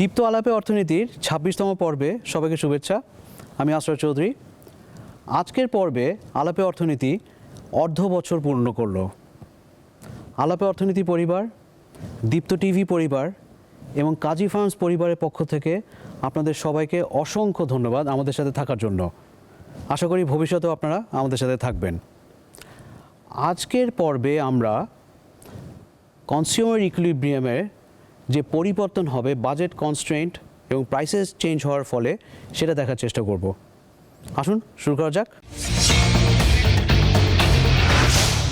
দীপ্ত আলাপে অর্থনীতির ছাব্বিশতম পর্বে সবাইকে শুভেচ্ছা। আমি আশরাফ চৌধুরী। আজকের পর্বে আলাপে অর্থনীতি অর্ধ বছর পূর্ণ করল। আলাপে অর্থনীতি পরিবার, দীপ্ত টিভি পরিবার এবং কাজী ফার্মস পরিবারের পক্ষ থেকে আপনাদের সবাইকে অসংখ্য ধন্যবাদ আমাদের সাথে থাকার জন্য। আশা করি ভবিষ্যতেও আপনারা আমাদের সাথে থাকবেন। আজকের পর্বে আমরা কনজিউমার ইকুইলিব্রিয়ামের যে পরিবর্তন হবে বাজেট কনস্ট্রেন্ট এবং প্রাইসেস চেঞ্জ হওয়ার ফলে সেটা দেখার চেষ্টা করব। আসুন শুরু করা যাক।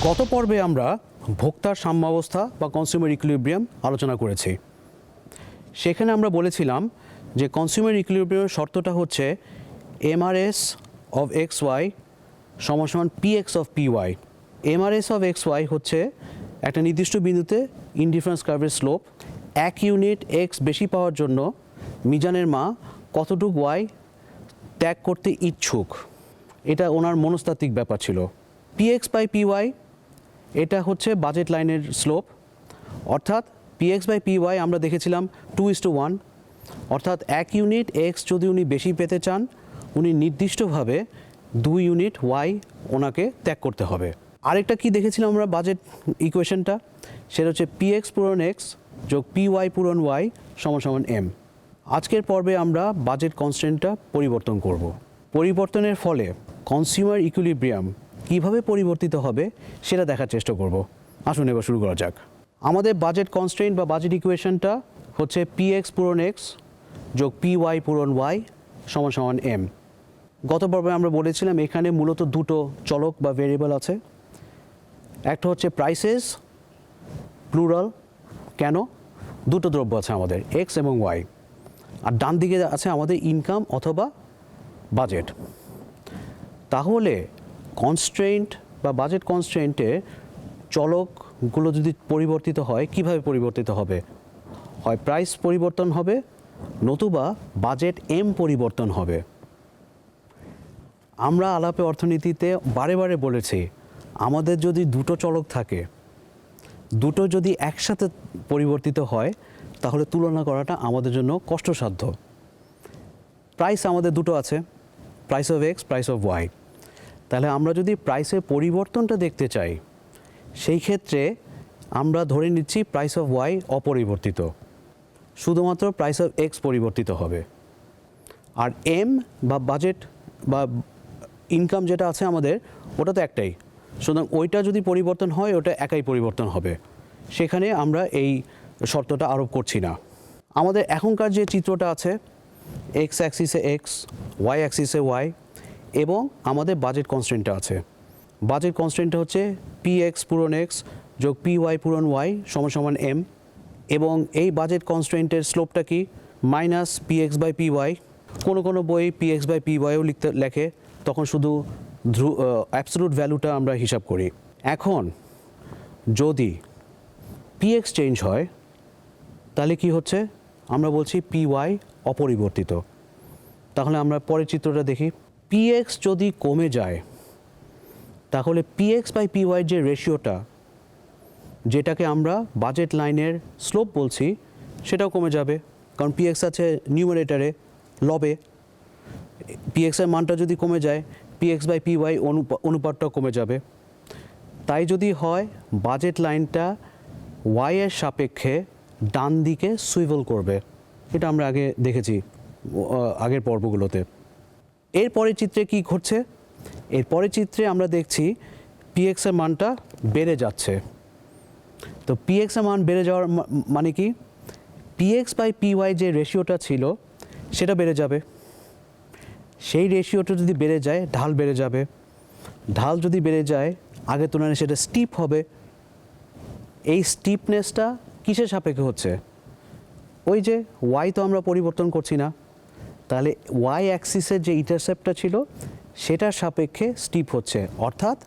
গত পর্বে আমরা ভোক্তার সাম্যাবস্থা বা কনজিউমার ইকুইলিব্রিয়াম আলোচনা করেছি। সেখানে আমরা বলেছিলাম যে কনজিউমার ইকুইলিব্রিয়ামের শর্তটা হচ্ছে এমআরএস অফ এক্স ওয়াই সমান সমান P X of P Y MRS of X Y হচ্ছে একটা নির্দিষ্ট বিন্দুতে ইনডিফারেন্স কার্ভের স্লোপ এক ইউনিট এক্স বেশি পাওয়ার জন্য মিজানের মা কতটুক ওয়াই ত্যাগ করতে ইচ্ছুক? এটা ওনার মনস্তাত্ত্বিক ব্যাপার ছিল। পিএক্স বাই পিওয়াই এটা হচ্ছে বাজেট লাইনের স্লোপ অর্থাৎ পিএক্স বাই পিওয়াই আমরা দেখেছিলাম টু ইস টু ওয়ান অর্থাৎ এক ইউনিট এক্স যদি উনি বেশি পেতে চান, উনি নির্দিষ্টভাবে দুই ইউনিট ওয়াই ওনাকে ত্যাগ করতে হবে। আরেকটা কি দেখেছিলাম আমরা বাজেট ইকুয়েশনটা সেটা হচ্ছে পিএক্স পূরণ এক্স যোগ পি ওয়াই পূরণ ওয়াই সমান সমান এম। আজকের পর্বে আমরা বাজেট কনস্ট্যান্টটা পরিবর্তন করব। পরিবর্তনের ফলে কনজিউমার ইকুইলিব্রিয়াম কীভাবে পরিবর্তিত হবে সেটা দেখার চেষ্টা করব। আসুন এবার শুরু করা যাক। আমাদের বাজেট কনস্ট্রেন্ট বা বাজেট ইকুয়েশনটা হচ্ছে পি এক্স পূরণ এক্স যোগ পি ওয়াই পূরণ ওয়াই সমান সমান এম গত পর্বে আমরা বলেছিলাম এখানে মূলত দুটো চলক বা ভেরিয়েবল আছে। একটা হচ্ছে প্রাইসেস প্লুরাল কেন? দুটো দ্রব্য আছে আমাদের এক্স এবং ওয়াই আর ডান দিকে আছে আমাদের ইনকাম অথবা বাজেট তাহলে কনস্ট্রেন্ট বা বাজেট কনস্ট্রেন্টে চলকগুলো যদি পরিবর্তিত হয়, কীভাবে পরিবর্তিত হবে? হয় প্রাইস পরিবর্তন হবে, নতুবা বাজেট এম পরিবর্তন হবে। আমরা আলাপে অর্থনীতিতে বারে বারে বলেছি, আমাদের যদি দুটো চলক থাকে দুটো যদি একসাথে পরিবর্তিত হয়, তাহলে তুলনা করাটা আমাদের জন্য কষ্টসাধ্য। প্রাইস আমাদের দুটো আছে price of X price of Y তাহলে আমরা যদি প্রাইসের পরিবর্তনটা দেখতে চাই, সেই ক্ষেত্রে আমরা ধরে নিচ্ছি প্রাইস অফ ওয়াই অপরিবর্তিত। শুধুমাত্র প্রাইস অফ এক্স পরিবর্তিত হবে। আর এম বা বাজেট বা ইনকাম যেটা আছে আমাদের ওটা তো একটাই। সুতরাং ওইটা যদি পরিবর্তন হয়, ওটা একাই পরিবর্তন হবে। সেখানে আমরা এই শর্তটা আরোপ করছি না। আমাদের এখনকার যে চিত্রটা আছে এক্স অ্যাক্সিসে এক্স ওয়াই অ্যাক্সিসে ওয়াই এবং আমাদের বাজেট কনস্ট্রেন্টটা আছে। বাজেট কনস্ট্রেন্টটা হচ্ছে পি এক্স পূরণ এক্স যোগ পি ওয়াই পূরণ ওয়াই সমান সমান এম এবং এই বাজেট কনস্ট্রেন্টের স্লোপটা কি minus P X by P Y কোনো কোনো বই পি এক্স বাই পি ওয়াইও লিখতে, লেখে, তখন শুধু অ্যাবসলুট ভ্যালুটা আমরা হিসাব করি। এখন যদি পি এক্স চেঞ্জ হয়, তাহলে কি হচ্ছে? আমরা বলছি পি ওয়াই অপরিবর্তিত। তাহলে আমরা পরের চিত্রটা দেখি। পি এক্স যদি কমে যায়, তাহলে P X by P Y যে রেশিওটা যেটাকে আমরা বাজেট লাইনের স্লোপ বলছি, সেটাও কমে যাবে। কারণ পিএক্স আছে নিউমারেটারে লবে পিএক্সের মানটা যদি কমে যায় P X by P Y অনুপাতটাও কমে যাবে। তাই যদি হয় বাজেট লাইনটা ওয়াই এর সাপেক্ষে ডান দিকে সুইভল করবে। এটা আমরা আগে দেখেছি আগের পর্বগুলোতে। এর পরের চিত্রে কি ঘটছে? এর পরের চিত্রে আমরা দেখছি পিএক্স এর মানটা বেড়ে যাচ্ছে। তো পিএক্স এর মান বেড়ে যাওয়ার মানে কি? পিএক্স বাই পিওয়াই যে রেশিওটা ছিল, সেটা বেড়ে যাবে। সেই রেশিওটা যদি বেড়ে যায়, ঢাল বেড়ে যাবে। ঢাল যদি বেড়ে যায়, আগের তুলনায় সেটা স্টিপ হবে। এই স্টিপনেসটা কিসের সাপেক্ষে হচ্ছে? ওই যে ওয়াই তো আমরা পরিবর্তন করছি না। তাহলে ওয়াই অ্যাক্সিসের যে ইন্টারসেপ্টটা ছিল, সেটার সাপেক্ষে স্টিপ হচ্ছে। অর্থাৎ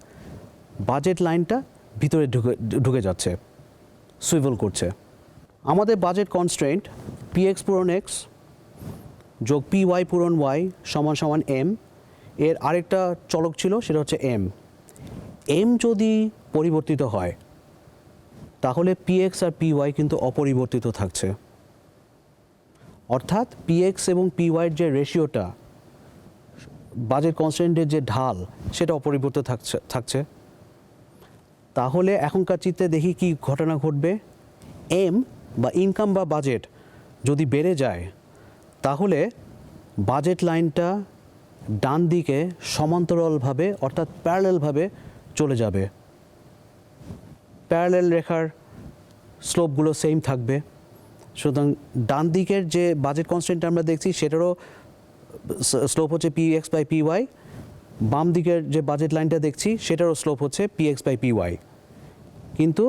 বাজেট লাইনটা ভিতরে ঢুকে ঢুকে যাচ্ছে সুইভল করছে। আমাদের বাজেট কনস্ট্রেন্ট পি এক্স পূরণ এক্স যোগ পি ওয়াই পূরণ ওয়াই সমান সমান এম। এর আরেকটা চলক ছিল, সেটা হচ্ছে এম। এম যদি পরিবর্তিত হয়, তাহলে পি এক্স আর পি ওয়াই কিন্তু অপরিবর্তিত থাকছে। অর্থাৎ পিএক্স এবং পিওয়াইয়ের যে রেশিওটা, বাজেট কনস্ট্যান্টের যে ঢাল, সেটা অপরিবর্তিত থাকছে থাকছে। তাহলে এখনকার চিত্রে দেখি কি ঘটনা ঘটবে। এম বা ইনকাম বা বাজেট যদি বেড়ে যায় তাহলে বাজেট লাইনটা ডান দিকে সমান্তরালভাবে অর্থাৎ প্যারালেলভাবে চলে যাবে। প্যারালেল রেখার স্লোপগুলো সেম থাকবে। সুতরাং ডান দিকের যে বাজেট কনস্ট্যান্ট আমরা দেখছি, সেটারও স্লোপ হচ্ছে P X by P Y বাম দিকের যে বাজেট লাইনটা দেখছি, সেটারও স্লোপ হচ্ছে P X by P Y কিন্তু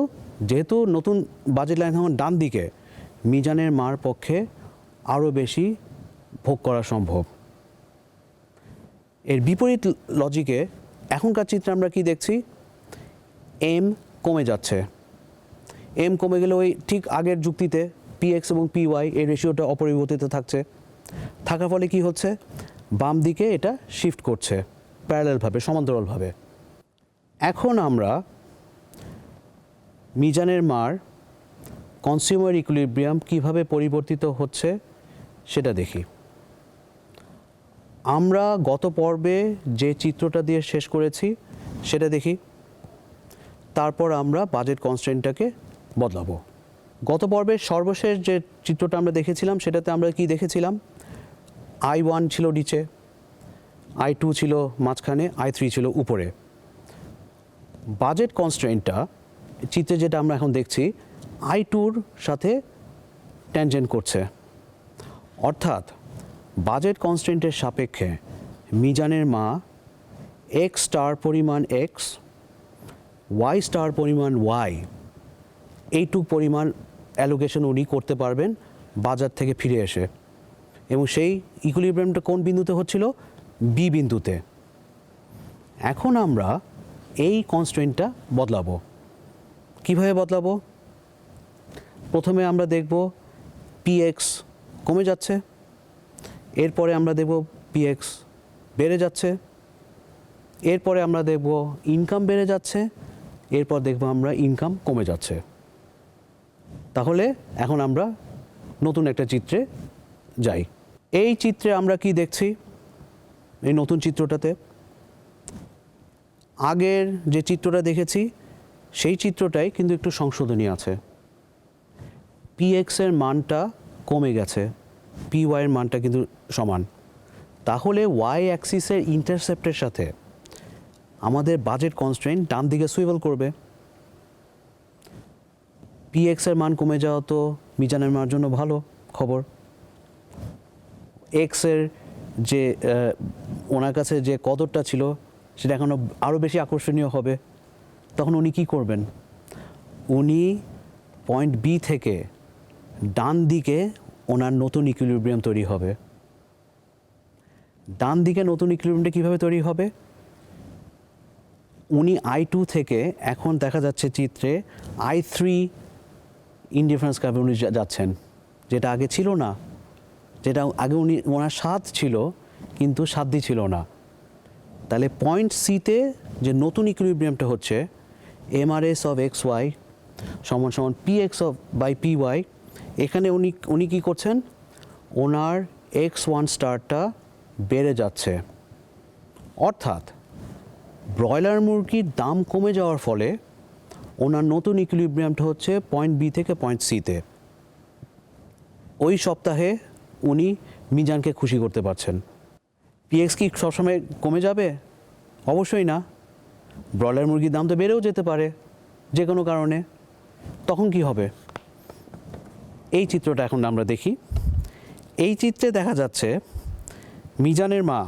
যেহেতু নতুন বাজেট লাইন এখন ডান দিকে, মিজানের মার পক্ষে আরও বেশি ভোগ করা সম্ভব। এর বিপরীত লজিকে এখনকার চিত্রে আমরা কি দেখছি? এম কমে যাচ্ছে। এম কমে গেলে ওই ঠিক আগের যুক্তিতে পি এক্স এবং পি ওয়াই এর রেশিওটা অপরিবর্তিত থাকছে। থাকার ফলে কি হচ্ছে? বাম দিকে এটা শিফট করছে প্যারালেলভাবে সমান্তরালভাবে এখন আমরা মিজানের মার কনজিউমার ইকুইলিব্রিয়াম কীভাবে পরিবর্তিত হচ্ছে সেটা দেখি। আমরা গত পর্বে যে চিত্রটা দিয়ে শেষ করেছি, সেটা দেখি। তারপর আমরা বাজেট কনস্ট্রেন্টটাকে বদলাবো। গত পর্বের সর্বশেষ যে চিত্রটা আমরা দেখেছিলাম, সেটাতে আমরা কি দেখেছিলাম? আই ওয়ান ছিল নিচে, আই টু ছিল মাঝখানে, আই থ্রি ছিল উপরে। বাজেট কনস্ট্রেন্টটা চিত্রে যেটা আমরা এখন দেখছি, আই টুর সাথে ট্যানজেন্ট করছে। অর্থাৎ বাজেট কনস্ট্রেন্টের সাপেক্ষে মিজানের মা এক্স স্টার পরিমাণ এক্স, ওয়াই স্টার পরিমাণ ওয়াই, এইটুক পরিমাণ অ্যালোকেশন উনি করতে পারবেন বাজার থেকে ফিরে এসে। এবং সেই ইকুইলিব্রিয়ামটা কোন বিন্দুতে হচ্ছিল? বি বিন্দুতে। এখন আমরা এই কনস্ট্রেন্টটা বদলাবো। কীভাবে বদলাবো? প্রথমে আমরা দেখব পিএক্স কমে যাচ্ছে। এরপরে আমরা দেখব পিএক্স বেড়ে যাচ্ছে, এরপরে আমরা দেখব ইনকাম বেড়ে যাচ্ছে, এরপর দেখব আমরা ইনকাম কমে যাচ্ছে। তাহলে এখন আমরা নতুন একটা চিত্রে যাই। এই চিত্রে আমরা কি দেখছি? এই নতুন চিত্রটাতে আগের যে চিত্রটা দেখেছি, সেই চিত্রটাই কিন্তু একটু সংশোধনী আছে। পিএক্সের মানটা কমে গেছে। পি ওয়াইয়ের মানটা কিন্তু সমান। তাহলে ওয়াই অ্যাক্সিসের ইন্টারসেপ্টের সাথে আমাদের বাজেট কনস্ট্রেন্ট ডান দিকে সুইভেল করবে। পিএক্স এর মান কমে যাওয়া তো মিজানের মার জন্য ভালো খবর। এক্সের যে ওনার কাছে যে কদরটা ছিল, সেটা এখনও আরও বেশি আকর্ষণীয় হবে। তখন উনি কি করবেন? উনি পয়েন্ট বি থেকে ডান দিকে ওনার নতুন ইকুইলিব্রিয়াম তৈরি হবে। ডান দিকে নতুন ইকুইলিব্রিয়ামটা কীভাবে তৈরি হবে? উনি আই টু থেকে এখন দেখা যাচ্ছে চিত্রে আই থ্রি ইনডিফারেন্স কার্ভে উনি যাচ্ছেন, যেটা আগে ছিল না, যেটা আগে উনি ওনার স্বাদ ছিল, কিন্তু সাধ্যি ছিল না। তাহলে পয়েন্ট সিতে যে নতুন ইকুইলিব্রিয়ামটা হচ্ছে এমআরএস অফ এক্স ওয়াই সমান সমান P X of by P Y এখানে উনি উনি কী করছেন? ওনার এক্স ওয়ান স্টারটা বেড়ে যাচ্ছে। অর্থাৎ ব্রয়লার মুরগির দাম কমে যাওয়ার ফলে ওনার নতুন ইকুইলিব্রিয়ামটা হচ্ছে পয়েন্ট বি থেকে পয়েন্ট সিতে ওই সপ্তাহে উনি মিজানকে খুশি করতে পারছেন। পিএক্স কি সবসময় কমে যাবে? অবশ্যই না। ব্রয়লার মুরগির দাম তো বেড়েও যেতে পারে, যে কোনো কারণে। তখন কি হবে? এই চিত্রটা এখন আমরা দেখি। এই চিত্রে দেখা যাচ্ছে মিজানের মা,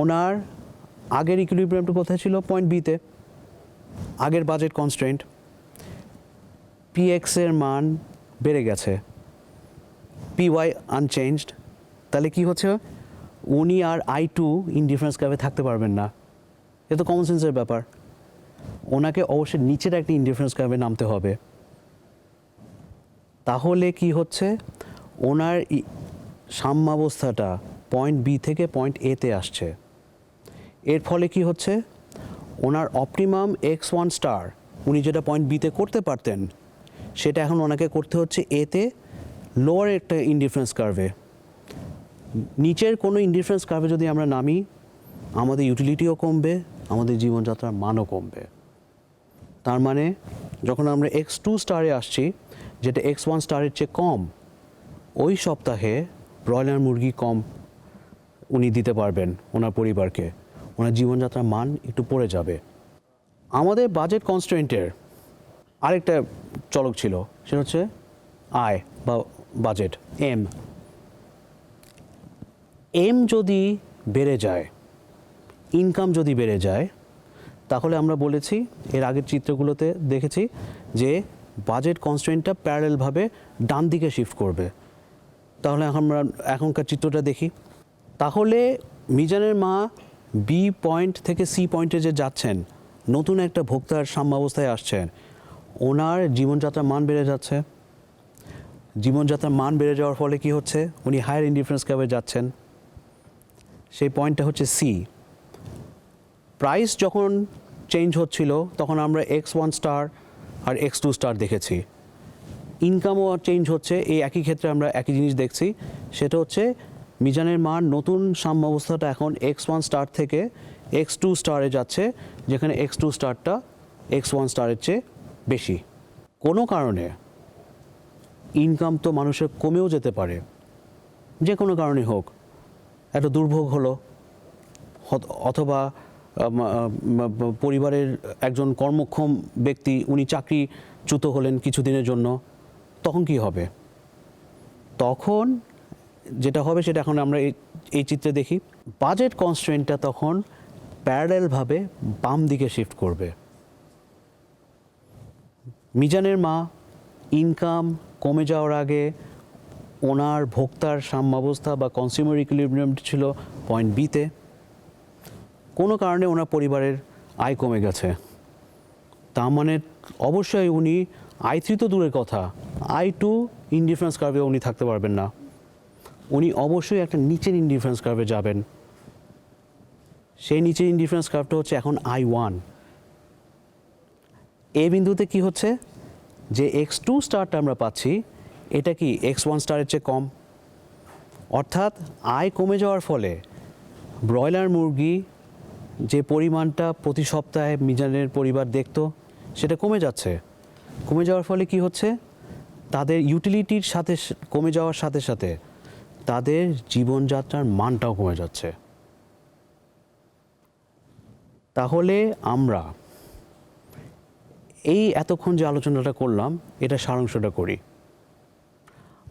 ওনার আগের ইকুইলিব্রিয়ামটা কোথায় ছিল? পয়েন্ট বিতে আগের বাজেট কনস্ট্রেন্ট পিএক্সের মান বেড়ে গেছে। পিওয়াই আনচেঞ্জড তাহলে কি হচ্ছে? উনি আর আই টু ইনডিফারেন্স কার্ভে থাকতে পারবেন না। এ তো কমন সেন্সের ব্যাপার। ওনাকে অবশ্যই নিচের একটা ইনডিফারেন্স কার্ভে নামতে হবে। তাহলে কি হচ্ছে? ওনার সাম্যাবস্থাটা পয়েন্ট বি থেকে পয়েন্ট এতে আসছে। এর ফলে কি হচ্ছে? ওনার অপটিমাম এক্স ওয়ান স্টার উনি যেটা পয়েন্ট বিতে করতে পারতেন, সেটা এখন ওনাকে করতে হচ্ছে এতে লোয়ার একটা ইনডিফারেন্স কার্ভে নিচের কোনো ইনডিফারেন্স কার্ভে যদি আমরা নামি, আমাদের ইউটিলিটিও কমবে, আমাদের জীবনযাত্রার মানও কমবে। তার মানে যখন আমরা এক্স টু স্টারে আসছি যেটা এক্স ওয়ান স্টারের চেয়ে কম, ওই সপ্তাহে ব্রয়লার মুরগি কম উনি দিতে পারবেন ওনার পরিবারকে। ওনার জীবনযাত্রার মান একটু পড়ে যাবে। আমাদের বাজেট কনস্ট্রেন্টের আরেকটা চলক ছিল, সেটা হচ্ছে আয় বা বাজেট এম এম যদি বেড়ে যায় ইনকাম যদি বেড়ে যায়, তাহলে আমরা বলেছি, এর আগের চিত্রগুলোতে দেখেছি যে বাজেট কনস্ট্রেন্টটা প্যারালেলভাবে ডান দিকে শিফট করবে। তাহলে আমরা এখনকার চিত্রটা দেখি। তাহলে মিজানের মা বি পয়েন্ট থেকে সি পয়েন্টে যে যাচ্ছেন, নতুন একটা ভোক্তার সাম্যাবস্থায় আসছেন, ওনার জীবনযাত্রার মান বেড়ে যাচ্ছে। জীবনযাত্রার মান বেড়ে যাওয়ার ফলে কি হচ্ছে? উনি হায়ার ইন্ডিফারেন্স ক্যাবে যাচ্ছেন। সেই পয়েন্টটা হচ্ছে সি প্রাইস যখন চেঞ্জ হচ্ছিল, তখন আমরা এক্স ওয়ান স্টার আর এক্স টু স্টার দেখেছি। ইনকামও চেঞ্জ হচ্ছে, এই একই ক্ষেত্রে আমরা একই জিনিস দেখছি। সেটা হচ্ছে, মিজানের মান নতুন সাম্য অবস্থাটা এখন এক্স ওয়ান স্টার থেকে এক্স টু স্টারে যাচ্ছে, যেখানে এক্স টু স্টারটা এক্স ওয়ান স্টারের চেয়ে বেশি। কোনো কারণে ইনকাম তো মানুষের কমেও যেতে পারে। যে কোনো কারণে হোক একটা দুর্ভোগ হলো অথবা পরিবারের একজন কর্মক্ষম ব্যক্তি উনি চাকরিচ্যুত হলেন কিছুদিনের জন্য, তখন কি হবে? তখন যেটা হবে সেটা এখন আমরা এই চিত্রে দেখি। বাজেট কনস্ট্রেন্টটা তখন প্যারালেলভাবে বাম দিকে শিফট করবে। মিজানের মা ইনকাম কমে যাওয়ার আগে ওনার ভোক্তার সাম্যাবস্থা বা কনজিউমার ইকুইলিব্রিয়াম ছিল পয়েন্ট বিতে কোনো কারণে ওনার পরিবারের আয় কমে গেছে। তার মানে অবশ্যই উনি আই থ্রি তো দূরের কথা, আই টু ইনডিফারেন্স কার্ভে উনি থাকতে পারবেন না। উনি অবশ্যই একটা নিচের ইনডিফারেন্স কার্ভে যাবেন। সেই নিচের ইনডিফারেন্স কার্ভটা হচ্ছে এখন আই ওয়ান। এ বিন্দুতে কি হচ্ছে? যে এক্স টু স্টারটা আমরা পাচ্ছি, এটা কি এক্স ওয়ান স্টারের চেয়ে কম? অর্থাৎ আয় কমে যাওয়ার ফলে ব্রয়লার মুরগি যে পরিমাণটা প্রতি সপ্তাহে মিজানের পরিবার দেখতো, সেটা কমে যাচ্ছে। কমে যাওয়ার ফলে কি হচ্ছে? তাদের ইউটিলিটির সাথে কমে যাওয়ার সাথে সাথে তাদের জীবনযাত্রার মানটাও কমে যাচ্ছে। তাহলে আমরা এই এতক্ষণ যে আলোচনাটা করলাম, এটা সারাংশটা করি।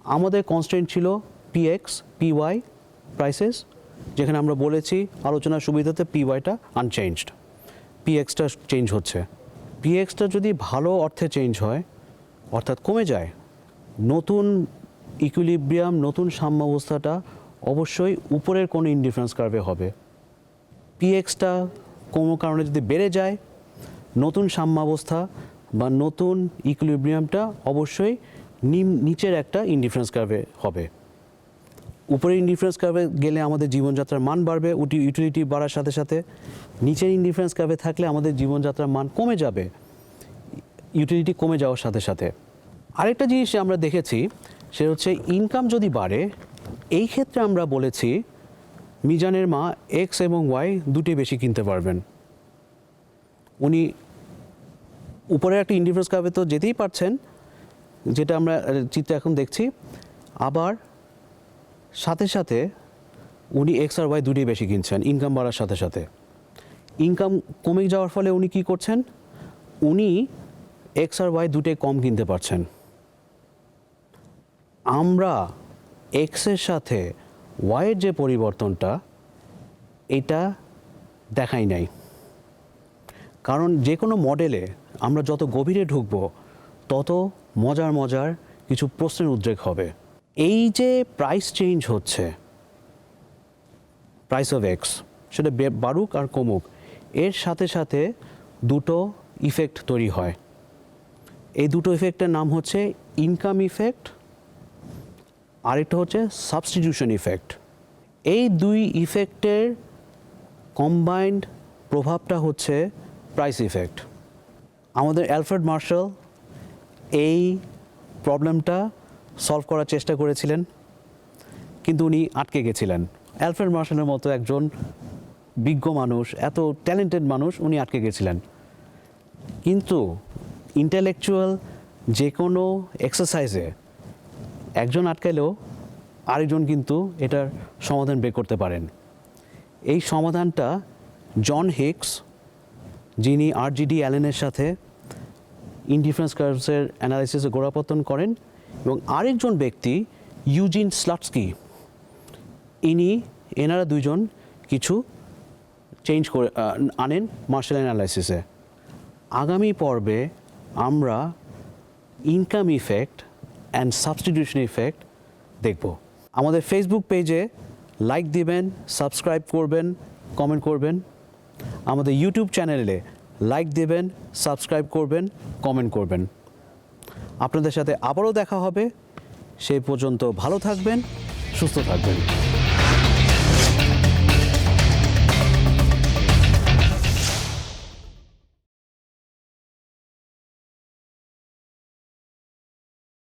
আমাদের কনস্ট্যান্ট ছিল পিএক্স পিওয়াই প্রাইসেস যেখানে আমরা বলেছি আলোচনার সুবিধাতে পিওয়াইটা আনচেঞ্জড পিএক্সটা চেঞ্জ হচ্ছে। পিএক্সটা যদি ভালো অর্থে চেঞ্জ হয়, অর্থাৎ কমে যায়, নতুন ইকুইলিব্রিয়াম নতুন সাম্যাবস্থাটা অবশ্যই উপরের কোনো ইনডিফারেন্স কার্ভে হবে। পিএক্সটা কোনো কারণে যদি বেড়ে যায়, নতুন সাম্যাবস্থা বা নতুন ইকুইলিব্রিয়ামটা অবশ্যই নিম নিচের একটা ইনডিফারেন্স কার্ভে হবে। উপরে ইনডিফারেন্স কার্ভে গেলে আমাদের জীবনযাত্রার মান বাড়বে, উটি ইউটিলিটি বাড়ার সাথে সাথে নিচের ইনডিফারেন্স কার্ভে থাকলে আমাদের জীবনযাত্রার মান কমে যাবে ইউটিলিটি কমে যাওয়ার সাথে সাথে। আরেকটা জিনিস আমরা দেখেছি, সেটা হচ্ছে ইনকাম যদি বাড়ে, এই ক্ষেত্রে আমরা বলেছি মিজানের মা এক্স এবং ওয়াই দুটি বেশি কিনতে পারবেন। উনি উপরের একটা ইন্ডিফারেন্স কার্ভে তো যেতেই পারছেন, যেটা আমরা, চিত্রে এখন দেখছি, আবার সাথে সাথে উনি এক্স আর ওয়াই দুটোই বেশি কিনছেন ইনকাম বাড়ার সাথে সাথে। ইনকাম কমে যাওয়ার ফলে উনি কি করছেন? উনি এক্স আর ওয়াই দুটোই কম কিনতে পারছেন। আমরা এক্সের সাথে ওয়াইয়ের যে পরিবর্তনটা, এটা দেখাই নাই। কারণ যে কোনো মডেলে আমরা যত গভীরে ঢুকব, তত মজার মজার কিছু প্রশ্নের উদ্রেক হবে। এই যে প্রাইস চেঞ্জ হচ্ছে প্রাইস অফ এক্স সেটা বাড়ুক আর কমুক, এর সাথে সাথে দুটো ইফেক্ট তৈরি হয়। এই দুটো ইফেক্টের নাম হচ্ছে ইনকাম ইফেক্ট আরেকটা হচ্ছে সাবস্টিটিউশন ইফেক্ট এই দুই ইফেক্টের কম্বাইন্ড প্রভাবটা হচ্ছে প্রাইস ইফেক্ট আমাদের অ্যালফ্রেড মার্শাল এই প্রবলেমটা সলভ করার চেষ্টা করেছিলেন, কিন্তু উনি আটকে গেছিলেন। অ্যালফ্রেড মার্শালের মতো একজন বিজ্ঞ মানুষ, এত ট্যালেন্টেড মানুষ, উনি আটকে গেছিলেন। কিন্তু ইন্টেলেকচুয়াল যে কোনো এক্সারসাইজে একজন আটকালেও আরেকজন কিন্তু এটার সমাধান বের করতে পারেন। এই সমাধানটা জন হিক্স, যিনি আরজিডি অ্যালেনের সাথে ইনডিফারেন্স কার্ভসের অ্যানালাইসিসে গোড়াপত্তন করেন এবং আরেকজন ব্যক্তি, ইউজিন স্লাটস্কি। ইনি, এনারা দুজন কিছু চেঞ্জ করে আনেন মার্শাল অ্যানালাইসিসে আগামী পর্বে আমরা income effect and substitution effect দেখব। আমাদের ফেসবুক পেজে লাইক দিবেন সাবস্ক্রাইব করবেন কমেন্ট করবেন। আমাদের ইউটিউব চ্যানেলে লাইক দেবেন সাবস্ক্রাইব করবেন কমেন্ট করবেন। আপনাদের সাথে আবারও দেখা হবে। সেই পর্যন্ত ভালো থাকবেন সুস্থ থাকবেন।